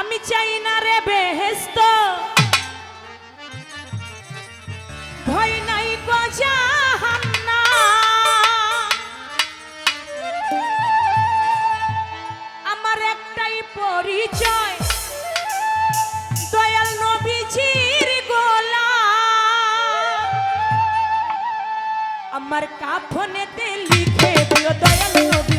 আমি চাই না রে বেহেস্ত ভয় নাই গজা আমার একটাই পরিচয়, দয়াল নবীজির গোলা আমার কাফনেতে লিখে দিও দয়াল নবী।